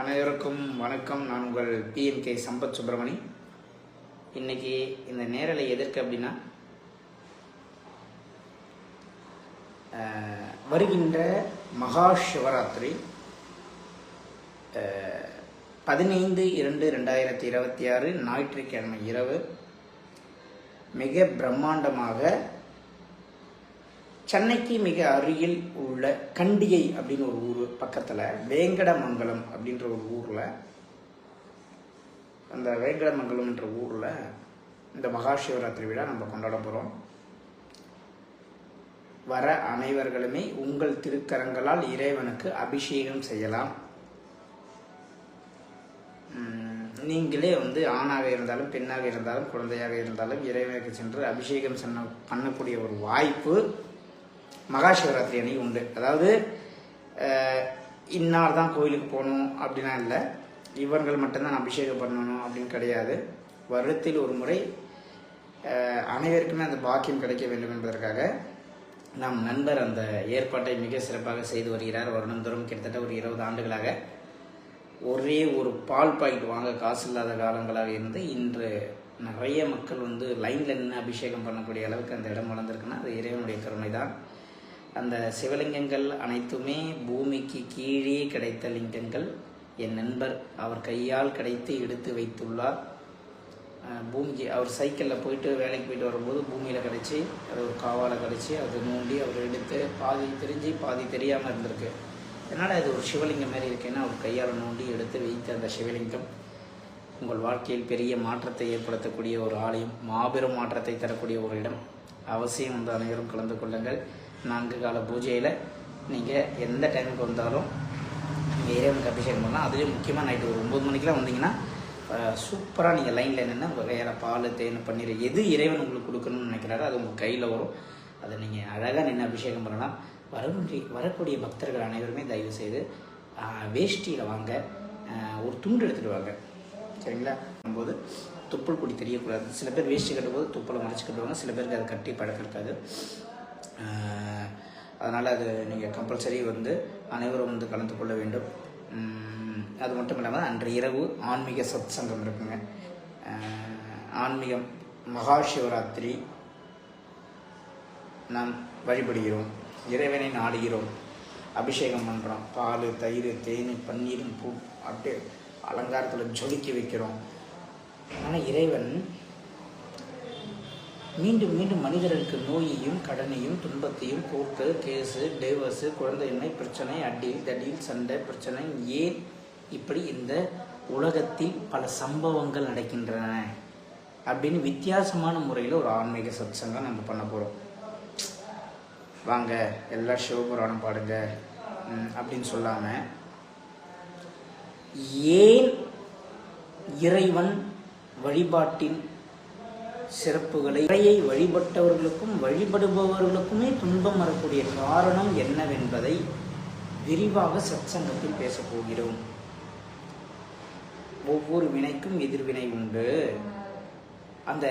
அனைவருக்கும் வணக்கம். நான் உங்கள் பிஎம்கே சம்பத் சுப்பிரமணி. இன்னைக்கு இந்த நேரலை எதற்கு அப்படின்னா வருகின்ற மகா சிவராத்திரி பதினைந்து இரண்டு ரெண்டாயிரத்தி இருபத்தி ஆறு ஞாயிற்றுக்கிழமை இரவு மிக பிரம்மாண்டமாக சென்னைக்கு மிக அருகில் உள்ள கண்டிகை அப்படின்னு ஒரு ஊர் பக்கத்தில் வேங்கடமங்கலம் அப்படின்ற ஒரு ஊரில் அந்த வேங்கடமங்கலம் என்ற ஊரில் இந்த மகா சிவராத்திரி விழா நம்ம கொண்டாட போகிறோம் வர அனைவர்களுமே உங்கள் திருக்கரங்களால் இறைவனுக்கு அபிஷேகம் செய்யலாம். நீங்களே வந்து ஆணாக இருந்தாலும் பெண்ணாக இருந்தாலும் குழந்தையாக இருந்தாலும் இறைவனுக்கு சென்று அபிஷேகம் சென்ன பண்ணக்கூடிய ஒரு வாய்ப்பு மகா சிவராத்திரி அன்னைக்கு உண்டு. அதாவது இன்னார் தான் கோயிலுக்கு போகணும் அப்படின்னா இல்லை. இவர்கள் மட்டும்தான் அபிஷேகம் பண்ணணும் அப்படின்னு கிடையாது. வருடத்தில் ஒரு முறை அனைவருக்குமே அந்த பாக்கியம் கிடைக்க வேண்டும் என்பதற்காக நம் நண்பர் அந்த ஏற்பாட்டை மிக சிறப்பாக செய்து வருகிறார். வருடந்தோறும் கிட்டத்தட்ட ஒரு இருபது ஆண்டுகளாக ஒரே ஒரு பால் பாக்கெட் வாங்க காசு இல்லாத காலங்களாக இருந்து இன்று நிறைய மக்கள் வந்து லைனில் நின்று அபிஷேகம் பண்ணக்கூடிய அளவுக்கு அந்த இடம் வளர்ந்துருக்குன்னா அது இறைவனுடைய கருணை தான் அந்த சிவலிங்கங்கள் அனைத்துமே பூமிக்கு கீழே கிடைத்த லிங்கங்கள். என் நண்பர் அவர் கையால் கிடைத்து எடுத்து வைத்துள்ளார். பூமிக்கு அவர் சைக்கிளில் போயிட்டு வேலைக்கு போயிட்டு வரும்போது பூமியில் கிடச்சி அது ஒரு காவால் கிடச்சி அது நோண்டி அவர் எடுத்து பாதி தெரிஞ்சு பாதி தெரியாமல் இருந்திருக்கு. அதனால் அது ஒரு சிவலிங்கம் மாதிரி இருக்குன்னா அவர் கையால் நோண்டி எடுத்து வைத்த அந்த சிவலிங்கம் உங்கள் வாழ்க்கையில் பெரிய மாற்றத்தை ஏற்படுத்தக்கூடிய ஒரு ஆலயம் மாபெரும் மாற்றத்தை தரக்கூடிய ஒரு இடம். அவசியம் வந்து அனைவரும் கலந்து கொள்ளுங்கள். நான்கு கால பூஜையில் நீங்கள் எந்த டைமுக்கு வந்தாலும் நீங்கள் இறைவனுக்கு அபிஷேகம் பண்ணலாம். அதுலேயும் முக்கியமாக நைட்டு ஒரு ஒம்பது மணிக்கெலாம் வந்தீங்கன்னா சூப்பராக நீங்கள் லைனில் நின்று வேறு பால் தேன் பன்னீர் எது இறைவன் உங்களுக்கு கொடுக்கணும்னு நினைக்கிறாரோ அது உங்கள் கையில் வரும். அதை நீங்கள் அழகாக நின்று அபிஷேகம் பண்ணலாம். வரக்கூடிய வரக்கூடிய பக்தர்கள் அனைவருமே தயவு செய்து வேஷ்டியில் வாங்க. ஒரு துண்டு எடுத்துகிட்டு வாங்க. சரிங்களா? போது துப்புள் கொடி தெரியக்கூடாது. சில பேர் வேஷ்டி கட்டும்போது துப்பலை மறைச்சு கட்டுவாங்க. சில பேருக்கு அதை கட்டி பழக்கம் இருக்காது அதனால் அது நீங்கள் கம்பல்சரி வந்து அனைவரும் வந்து கலந்து கொள்ள வேண்டும். அது மட்டும் இல்லாமல் அன்று இரவு ஆன்மீக சத் சங்கம் இருக்குங்க ஆன்மீகம் மகா சிவராத்திரி நாம் வழிபடுகிறோம். இறைவனை நாடுகிறோம். அபிஷேகம் பண்ணுறோம் பால் தயிர் தேன் பன்னீரும் பூ அப்படியே அலங்காரத்தில் ஜொலிக்க வைக்கிறோம். ஆனால் இறைவன் மீண்டும் மீண்டும் மனிதர்களுக்கு நோயையும் கடனையும் துன்பத்தையும் கோர்ட்டு கேஸு டேவர்ஸு குழந்தையின்மை பிரச்சனை அடியில் தடியில் சண்டை பிரச்சனை ஏன் இப்படி இந்த உலகத்தில் பல சம்பவங்கள் நடக்கின்றன? அப்படின்னு வித்தியாசமான முறையில் ஒரு ஆன்மீக சத்சங்கம் நம்ம பண்ண போகிறோம் வாங்க எல்லா சிவபுராணம் பாடுங்க. அப்படின்னு சொல்லாமல் ஏன் இறைவன் வழிபாட்டின் சிறப்புகளை இறையை வழிபட்டவர்களுக்கும் வழிபடுபவர்களுக்குமே துன்பம் வரக்கூடிய காரணம் என்னவென்பதை விரிவாக சத்சங்கத்தில் பேசப்போகிறோம் ஒவ்வொரு வினைக்கும் எதிர்வினை உண்டு. அந்த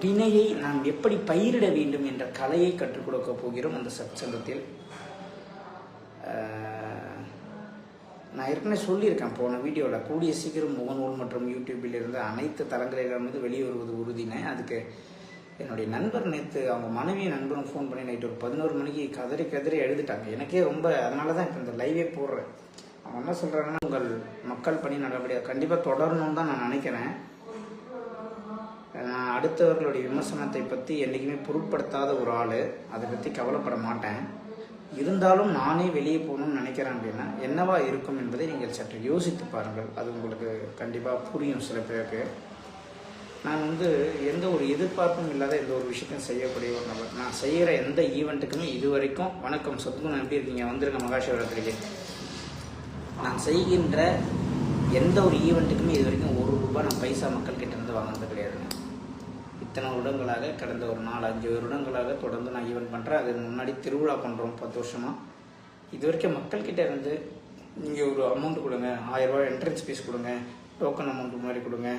வினையை நாம் எப்படி பயிரிட வேண்டும் என்ற கலையை கற்றுக் கொடுக்க போகிறோம் அந்த சத்சங்கத்தில். ஆஹ், நான் ஏற்கனவே சொல்லியிருக்கேன் போன வீடியோவில் கூடிய சீக்கிரம் முகநூல் மற்றும் யூடியூப்பில் இருந்து அனைத்து தளங்களிலிருந்து வெளியே வருவது உறுதினே. அதுக்கு என்னுடைய நண்பர் நேற்று அவங்க மனைவி நண்பரும் ஃபோன் பண்ணி நைட்டு ஒரு பதினோரு மணிக்கு கதறி கதறி எழுதிட்டாங்க. எனக்கே ரொம்ப அதனால தான் இப்போ இந்த லைவே போடுறேன். அவங்க என்ன சொல்கிறாங்கன்னா உங்கள் மக்கள் பணி நல்லபடியாக கண்டிப்பாக தொடரணும்னு தான் நான் நினைக்கிறேன். நான் அடுத்தவர்களுடைய விமர்சனத்தை பற்றி என்றைக்குமே பொருட்படுத்தாத ஒரு ஆள். அதை பற்றி கவலைப்பட மாட்டேன். இருந்தாலும் நானே வெளியே போகணும்னு நினைக்கிறேன் அப்படின்னா என்னவா இருக்கும் என்பதை நீங்கள் சற்று யோசித்து பாருங்கள். அது உங்களுக்கு கண்டிப்பாக புரியும் சில பேருக்கு. நான் வந்து எந்த ஒரு எதிர்பார்ப்பும் இல்லாத எந்த ஒரு விஷயத்தையும் செய்யக்கூடிய ஒரு நபர். நான் செய்கிற எந்த ஈவெண்ட்டுக்குமே இது வரைக்கும் வணக்கம் சத்குணம் எப்படி இருக்கீங்க வந்துருங்க மகாசிவராத்திரிக்கு நான் செய்கின்ற எந்த ஒரு ஈவெண்ட்டுக்குமே இது வரைக்கும் ஒரு ரூபாய் நான் பைசா மக்கள்கிட்ட இருந்து வாங்கினது கிடையாதுங்க இத்தனை வருடங்களாக கடந்த ஒரு நாலு அஞ்சு வருடங்களாக தொடர்ந்து நான் ஈவெண்ட் பண்ணுறேன் அதுக்கு முன்னாடி திருவிழா பண்ணுறோம் பத்து வருஷமாக இது வரைக்கும் மக்கள்கிட்ட இருந்து நீங்கள் ஒரு அமௌண்ட் கொடுங்க ஆயிரம் என்ட்ரன்ஸ் ஃபீஸ் கொடுங்க டோக்கன் அமௌண்ட் மாதிரி கொடுங்க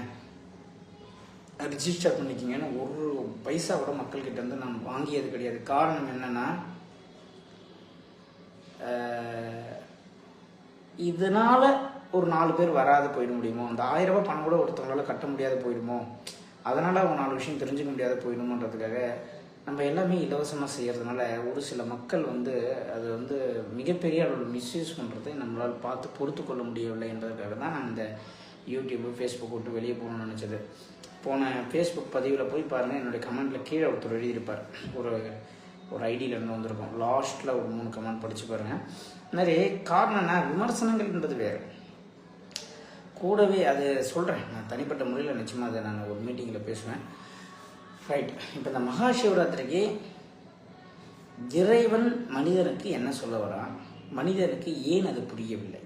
ரிஜிஸ்டர் பண்ணிக்கிங்கன்னு ஒரு பைசா கூட மக்கள்கிட்ட இருந்து நான் வாங்கியது கிடையாது. காரணம் என்னென்னா இதனால் ஒரு நாலு பேர் வராது போயிட முடியுமோ? அந்த ஆயிரம் ரூபாய் பணம் கூட ஒருத்தவங்களால கட்ட முடியாத போயிடுமோ? அதனால் அவங்க நாலு விஷயம் தெரிஞ்சுக்க முடியாத போயிடுமோன்றதுக்காக நம்ம எல்லாமே இலவசமாக செய்கிறதுனால ஒரு சில மக்கள் வந்து அது வந்து மிகப்பெரிய அளவில் மிஸ்யூஸ் பண்ணுறதை நம்மளால் பார்த்து பொறுத்து கொள்ள முடியவில்லை என்பதற்காக தான் நான் இந்த யூடியூப்பு ஃபேஸ்புக் விட்டு வெளியே போகணும்னு நினச்சது. போன ஃபேஸ்புக் பதிவில் போய் பாருங்கள் என்னுடைய கமெண்ட்டில் கீழே ஒருத்தர் எழுதியிருப்பார். ஒரு ஒரு ஐடியிலேருந்து இருந்து வந்திருக்கும். லாஸ்ட்டில் ஒரு மூணு கமெண்ட் படித்து பாருங்கள் இந்த மாதிரி காரணம் என்ன விமர்சனங்கள் என்பது வேறு. கூடவே அது சொல்கிறேன் நான் தனிப்பட்ட முறையில் நிச்சயமாக அதை நான் ஒரு மீட்டிங்கில் பேசுவேன். ரைட் இப்போ இந்த மகா சிவராத்திரிக்கு இறைவன் மனிதனுக்கு என்ன சொல்ல வரான்? மனிதனுக்கு ஏன் அது புரியவில்லை?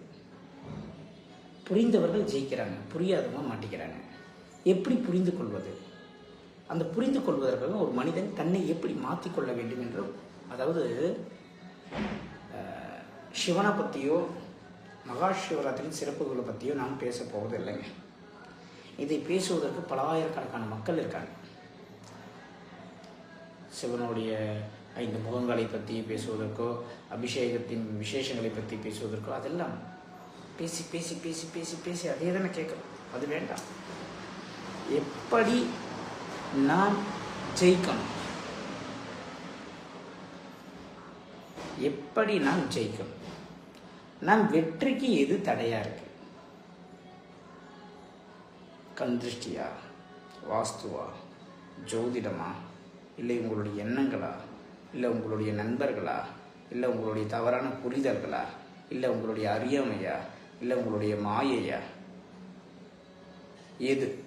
புரிந்தவர்கள் ஜெயிக்கிறாங்க. புரியாதவங்க மாட்டிக்கிறாங்க. எப்படி புரிந்து கொள்வது? அந்த புரிந்து கொள்வதற்காக ஒரு மனிதன் தன்னை எப்படி மாற்றிக்கொள்ள வேண்டும் என்று அதாவது சிவனை பற்றியோ மகா சிவராத்திரியின் சிறப்புகளை பற்றியும் நாம் பேச போவது இல்லைங்க இதை பேசுவதற்கு பலாயிரக்கணக்கான மக்கள் இருக்காங்க. சிவனுடைய ஐந்து முகங்களை பற்றி பேசுவதற்கோ அபிஷேகத்தின் விசேஷங்களை பற்றி பேசுவதற்கோ அதெல்லாம் பேசி பேசி பேசி பேசி பேசி அதே தானே கேட்கணும் அது வேண்டாம். எப்படி நாம் ஜெயிக்கணும்? எப்படி நாம் ஜெயிக்கணும்? நம் வெற்றிக்கு எது தடையா இருக்கு? கண் திருஷ்டியா? வாஸ்துவா? ஜோதிடமா? இல்லை உங்களுடைய எண்ணங்களா? இல்லை உங்களுடைய நண்பர்களா? இல்லை உங்களுடைய தவறான புரிதல்களா? இல்லை உங்களுடைய அறியாமையா? இல்லை உங்களுடைய மாயையா? எது?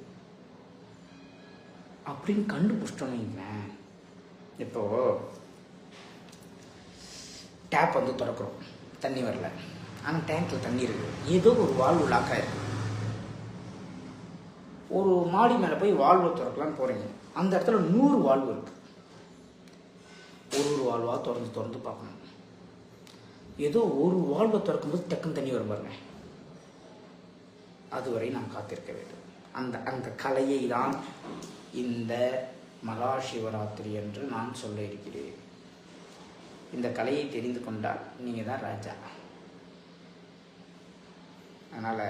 அப்படின்னு கண்டுபிடிச்சிட்டோன்னு வைங்களேன். இப்போ டேப் வந்து திறக்கிறோம். தண்ணி வரல. ஆனால் டேங்க்கில் தண்ணி இருக்குது ஏதோ ஒரு வால்வு லாக் ஆகிருக்கு ஒரு மாடி மேலே போய் வால்வை திறக்கலான்னு போகிறீங்க அந்த இடத்துல நூறு வால்வு இருக்குது ஒரு ஒரு வால்வாக திறந்து திறந்து பார்க்கணும். ஏதோ ஒரு வால்வை திறக்கும்போது டக்குன்னு தண்ணி வரும் பாருங்க. அதுவரை நாம் காத்திருக்க வேண்டும். அந்த அந்த கலையை தான் இந்த மகா சிவராத்திரி என்று நான் சொல்ல இருக்கிறேன். இந்த கலையை தெரிந்து கொண்டால் நீங்கள் தான் ராஜா. அதனால்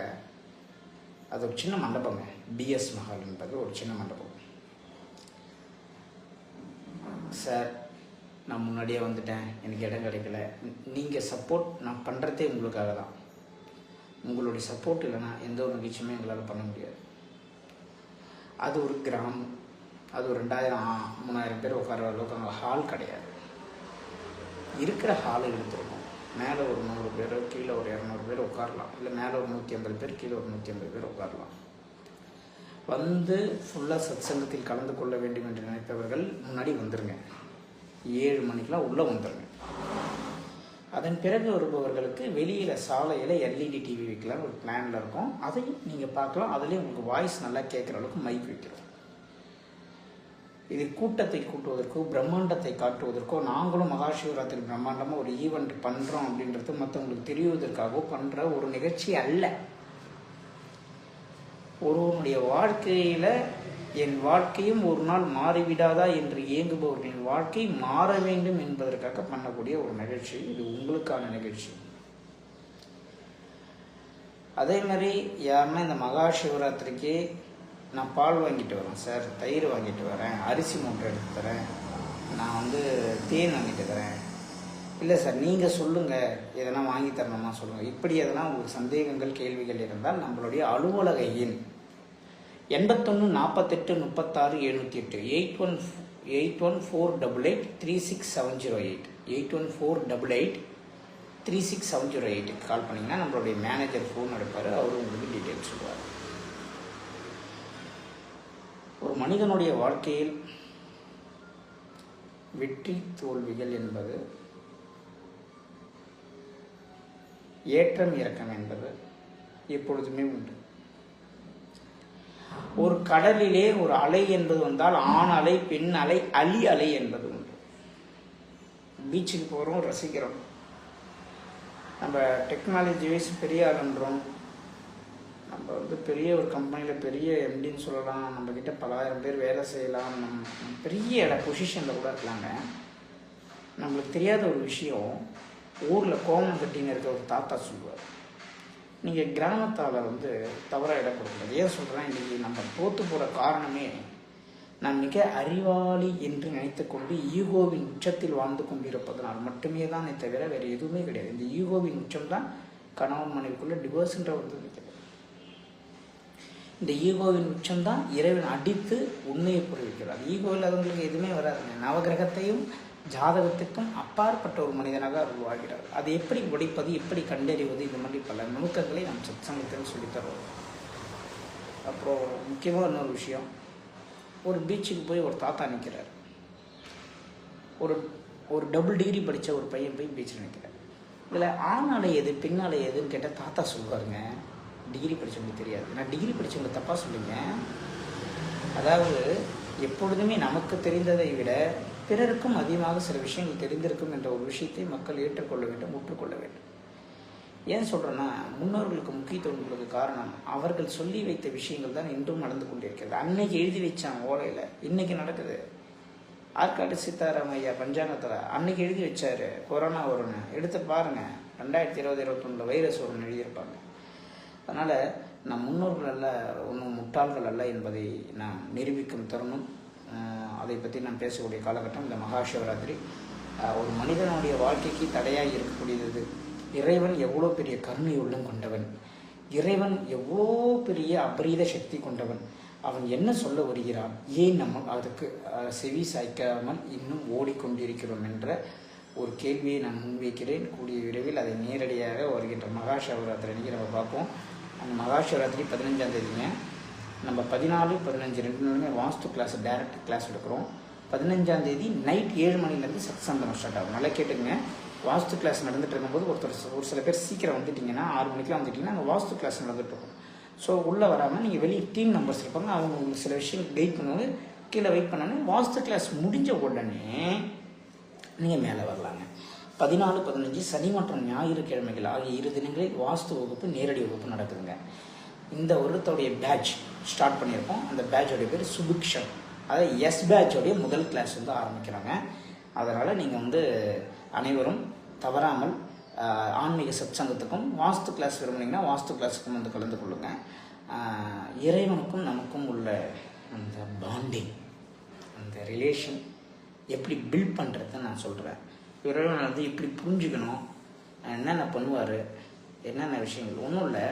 அது ஒரு சின்ன மண்டபங்க. பிஎஸ் மஹால் என்பது ஒரு சின்ன மண்டபம். சார் நான் முன்னாடியே வந்துட்டேன். எனக்கு இடம் கிடைக்கல. நீங்கள் சப்போர்ட் நான் பண்ணுறதே உங்களுக்காக தான். உங்களுடைய சப்போர்ட் இல்லைன்னா எந்த ஒரு நிகழ்ச்சியுமே எங்களால் பண்ண முடியாது. அது ஒரு கிராமம். அது ஒரு ரெண்டாயிரம் மூணாயிரம் பேர் உட்கார அளவுக்கு அங்கே ஹால் கிடையாது. இருக்கிற ஹாலை எடுத்துருக்கோம் மேலே ஒரு நூறு பேர் கீழே ஒரு இரநூறு பேர் உட்காரலாம். இல்லை மேலே ஒரு நூற்றி ஐம்பது பேர் கீழே ஒரு நூற்றி ஐம்பது பேர் உட்காரலாம். வந்து ஃபுல்லாக சத் சங்கத்தில் கலந்து கொள்ள வேண்டும் என்று நினைத்தவர்கள் முன்னாடி வந்துடுங்க ஏழு மணிக்கெலாம் உள்ளே வந்துடுங்க அதன் பிறகு வருபவர்களுக்கு வெளியில் சாலையில் எல்இடி டிவி வைக்கலாம் ஒரு பிளானில் இருக்கும். அதையும் நீங்கள் பார்க்கலாம். அதுலேயும் உங்களுக்கு வாய்ஸ் நல்லா கேட்குற அளவுக்கு மைக் வைக்கிறோம். இது கூட்டத்தை கூட்டுவதற்கோ பிரம்மாண்டத்தை காட்டுவதற்கோ நாங்களும் மகாசிவராத்திரி பிரம்மாண்டமாக ஒரு ஈவெண்ட் பண்ணுறோம் அப்படின்றது மற்றவங்களுக்கு தெரிவதற்காகவோ பண்ணுற ஒரு நிகழ்ச்சி அல்ல. ஒருவனுடைய வாழ்க்கையில் என் வாழ்க்கையும் ஒரு நாள் மாறிவிடாதா என்று இயங்குபவர்களின் வாழ்க்கை மாற வேண்டும் என்பதற்காக பண்ணக்கூடிய ஒரு நிகழ்ச்சி. இது உங்களுக்கான நிகழ்ச்சி. அதே மாதிரி யாருன்னா இந்த மகா சிவராத்திரிக்கு நான் பால் வாங்கிட்டு வரேன் சார். தயிர் வாங்கிட்டு வரேன். அரிசி மூட்டை எடுத்து தரேன். நான் வந்து தேன் வாங்கிட்டு தரேன். இல்லை சார் நீங்கள் சொல்லுங்கள் எதனா வாங்கி தரணுமா சொல்லுங்கள் இப்படி எதனா உங்களுக்கு சந்தேகங்கள் கேள்விகள் இருந்தால் நம்மளுடைய அலுவலக எண் எண்பத்தொன்று நாற்பத்தெட்டு முப்பத்தாறு எழுநூற்றி எட்டு. Eight one eight one four double eight three six seven zero eight. Eight one four double eight three six seven zero எயிட்டுக்கு கால் பண்ணிங்கன்னா நம்மளுடைய மேனேஜர் ஃபோன் எடுப்பார். அவர் உங்களுக்கு டீட்டெயில்ஸ் சொல்லுவார் ஒரு மனிதனுடைய வாழ்க்கையில் வெற்றி தோல்விகள் என்பது ஏற்றம் இறக்கம் என்பது எப்பொழுதுமே உண்டு. ஒரு கடலிலே ஒரு அலை என்பது வந்தால் ஆண் அலை பெண் அலை அலி அலை என்பது உண்டு. பீச்சுக்கு போகிறோம் ரசிக்கிறோம். நம்ம டெக்னாலஜி வைஸ் பெரிய ஆளுன்றோம். நம்ம வந்து பெரிய ஒரு கம்பெனியில் பெரிய எம்டின்னு சொல்லலாம் நம்மக்கிட்ட பலாயிரம் பேர் வேலை செய்யலாம் நம் பெரிய இட பொசிஷனில் கூட இருக்கலாங்க. நம்மளுக்கு தெரியாத ஒரு விஷயம் ஊரில் கோமம் கட்டின்னு இருக்க ஒரு தாத்தா சொல்லுவார். நீங்கள் கிராமத்தால் வந்து தவறாக இடம் கொடுக்கக்கூடாது. ஏன் சொல்கிறேன் இன்றைக்கி நம்ம தோற்று போகிற காரணமே நான் மிக அறிவாளி என்று நினைத்துக்கொண்டு ஈகோவின் உச்சத்தில் வாழ்ந்து கொண்டிருப்பதனால் மட்டுமே தானே தவிர வேறு எதுவுமே கிடையாது. இந்த ஈகோவின் உச்சம் தான் கணவன் மனைவிக்குள்ளே டிவோர்ஸ்ன்ற வந்து இந்த ஈகோவின் உச்சம்தான் இறைவன் அடித்து உண்மையை புரிவிக்கிறார் ஈகோ இல்லாதவங்களுக்கு எதுவுமே வராதுங்க. நவகிரகத்தையும் ஜாதகத்துக்கும் அப்பாற்பட்ட ஒரு மனிதனாக அவர் அது எப்படி உடைப்பது எப்படி கண்டறிவது இந்த மாதிரி பல நுணுக்கங்களை நாம் சத்சங்கத்தில் சொல்லித் தருவோம் அப்புறம் முக்கியமாக இன்னொரு விஷயம். ஒரு பீச்சுக்கு போய் ஒரு தாத்தா நிற்கிறார் ஒரு ஒரு டபுள் டிகிரி படித்த ஒரு பையன் போய் பீச்சில் நிற்கிறார் இதில் ஆணாலை எது பெண்ணாலை எதுன்னு கேட்டால் தாத்தா சொல்லுவாருங்க. டிகிரி படித்தவங்களுக்கு தெரியாது. நான் டிகிரி படித்தவங்களை தப்பாக சொல்லுங்க. அதாவது எப்பொழுதுமே நமக்கு தெரிந்ததை விட பிறருக்கும் அதிகமாக சில விஷயங்கள் தெரிந்திருக்கும் என்ற ஒரு விஷயத்தை மக்கள் ஏற்றுக்கொள்ள வேண்டும் ஒற்றுக்கொள்ள வேண்டும். ஏன் சொல்கிறேன்னா முன்னோர்களுக்கு முக்கியத்துவம் கொடுக்க காரணம் அவர்கள் சொல்லி வைத்த விஷயங்கள் தான் இன்றும் நடந்து கொண்டிருக்கிறது. அன்னைக்கு எழுதி வச்சான் ஓலையில். இன்னைக்கு நடக்குது. ஆற்காடு சீதாராம் ஐயா பஞ்சாங்கத்தில் அன்னைக்கு எழுதி வச்சாரு. கொரோனா வரும்னு. எடுத்து பாருங்கள் ரெண்டாயிரத்தி இருபது இருபத்தொன்னில் வைரஸ் வரும்னு எழுதியிருப்பாங்க. அதனால் நம் முன்னோர்கள் அல்ல ஒன்றும் முட்டாள்கள் அல்ல என்பதை நாம் நிரூபிக்கும் தருணம். அதை பற்றி நான் பேசக்கூடிய காலகட்டம் இந்த மகா சிவராத்திரி ஒரு மனிதனுடைய வாழ்க்கைக்கு தடையாக இருக்கக்கூடியது. இறைவன் எவ்வளோ பெரிய கருணை உள்ளம் கொண்டவன். இறைவன் எவ்வளோ பெரிய அபரீத சக்தி கொண்டவன். அவன் என்ன சொல்ல வருகிறான்? ஏன் நம்ம அதுக்கு செவி சாய்க்காமல் இன்னும் ஓடிக்கொண்டிருக்கிறோம் என்ற ஒரு கேள்வியை நான் முன்வைக்கிறேன். கூடிய விரைவில் அதை நேரடியாக வருகின்ற மகா சிவராத்திரி அன்னைக்கு நம்ம பார்ப்போம். அந்த மகாசிவராத்திரி பதினஞ்சாம் தேதிங்க. நம்ம பதினாலு பதினஞ்சு ரெண்டு நாளுமே வாஸ்து கிளாஸ் டைரக்ட் கிளாஸ் எடுக்கிறோம். பதினஞ்சாம் தேதி நைட் ஏழு மணிலேருந்து சத் ஸ்டார்ட் ஆகும். நல்லா கேட்டுங்க வாஸ்து கிளாஸ் நடந்துட்டு இருக்கும்போது ஒருத்தர் ஒரு சில பேர் சீக்கிரம் வந்துட்டிங்கன்னா ஆறு மணிக்கெலாம் வந்துட்டிங்கன்னா அங்கே வாஸ்து கிளாஸ் நடந்துட்டு ஸோ உள்ளே வராமல் நீங்கள் வெளியே டீம் நம்பர்ஸ் இருப்பாங்க. அவங்க உங்களுக்கு சில விஷயம் கைட் பண்ணுவாங்க. கீழே வெயிட் பண்ணோன்னே வாஸ்து கிளாஸ் முடிஞ்ச உடனே நீங்கள் மேலே வரலாங்க. பதினாலு பதினஞ்சு சனி மற்றும் ஞாயிற்றுக்கிழமைகள் ஆகிய இரு தினங்களில் வாஸ்து வகுப்பு நேரடி வகுப்பு நடக்குதுங்க. இந்த வருடத்துடைய பேட்ச் ஸ்டார்ட் பண்ணியிருக்கோம். அந்த பேட்சோடைய பேர் சுபிக்ஷம் அதாவது எஸ் பேட்சோடைய முதல் கிளாஸ் வந்து ஆரம்பிக்கிறாங்க. அதனால் நீங்கள் வந்து அனைவரும் தவறாமல் ஆன்மீக சத்சங்கத்துக்கும் வாஸ்து கிளாஸ் விரும்புனீங்கன்னா வாஸ்து கிளாஸுக்கும் வந்து கலந்து கொள்ளுங்கள் இறைவனுக்கும் நமக்கும் உள்ள அந்த பாண்டிங் அந்த ரிலேஷன் எப்படி பில்ட் பண்ணுறத நான் சொல்கிறேன் இறைவனை வந்து இப்படி புரிஞ்சுக்கணும். என்னென்ன பண்ணுவார்? என்னென்ன விஷயங்கள்? ஒன்றும் இல்லை.